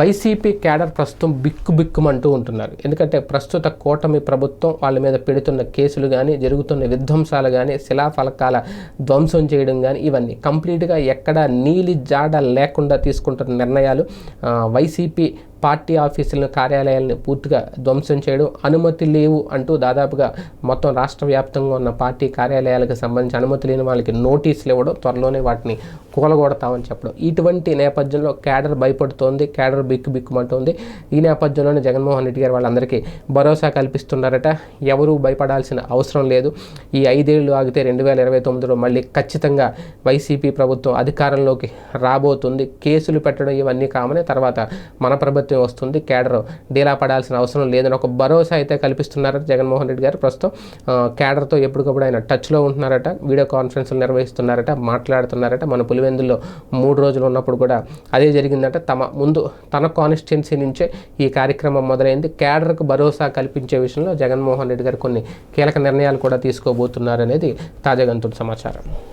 YCP cadre ప్రస్తుతం బిక్కు బిక్కుమంటూ ఉంటున్నారు. ఎందుకంటే ప్రస్తుత కూటమి ప్రభుత్వం వాళ్ళ మీద పెడుతున్న కేసులు కానీ జరుగుతున్న విధ్వంసాలు కానీ శిలాఫలకాల ధ్వంసం చేయడం కానీ ఇవన్నీ కంప్లీట్గా ఎక్కడ నీలి జాడ లేకుండా తీసుకుంటున్న నిర్ణయాలు వైసీపీ పార్టీ ఆఫీసులను కార్యాలయాలను పూర్తిగా ధ్వంసం చేయడం అనుమతి లేవు అంటూ దాదాపుగా మొత్తం రాష్ట్ర వ్యాప్తంగా ఉన్న పార్టీ కార్యాలయాలకు సంబంధించి అనుమతి లేని వాళ్ళకి నోటీసులు ఇవ్వడం త్వరలోనే వాటిని కూలగొడతామని చెప్పడం. ఇటువంటి నేపథ్యంలో క్యాడర్ భయపడుతోంది క్యాడర్ బిక్కు బిక్కుమంటుంది. ఈ నేపథ్యంలోనే జగన్మోహన్ రెడ్డి గారు వాళ్ళందరికీ భరోసా కల్పిస్తున్నారట. ఎవరూ భయపడాల్సిన అవసరం లేదు. ఈ ఐదేళ్ళు ఆగితే రెండు వేల ఇరవై తొమ్మిదిలో మళ్ళీ ఖచ్చితంగా వైసీపీ ప్రభుత్వం అధికారంలోకి రాబోతుంది. కేసులు పెట్టడం ఇవన్నీ కామనే తర్వాత మన ప్రభుత్వం వస్తుంది. కేడర్ డీలా పడాల్సిన అవసరం లేదని ఒక భరోసా అయితే కల్పిస్తున్నారట జగన్మోహన్ రెడ్డి గారు. ప్రస్తుతం కేడర్తో ఎప్పటికప్పుడు ఆయన టచ్లో ఉంటున్నారట వీడియో కాన్ఫరెన్స్లు నిర్వహిస్తున్నారట మాట్లాడుతున్నారట. మన పులివెందుల్లో మూడు రోజులు ఉన్నప్పుడు కూడా అదే జరిగిందట. తమ ముందు తన కాన్స్టిట్యున్సీ నుంచే ఈ కార్యక్రమం మొదలైంది. కేడర్కు భరోసా కల్పించే విషయంలో జగన్మోహన్ రెడ్డి గారు కొన్ని కీలక నిర్ణయాలు కూడా తీసుకోబోతున్నారనేది తాజాగా సమాచారం.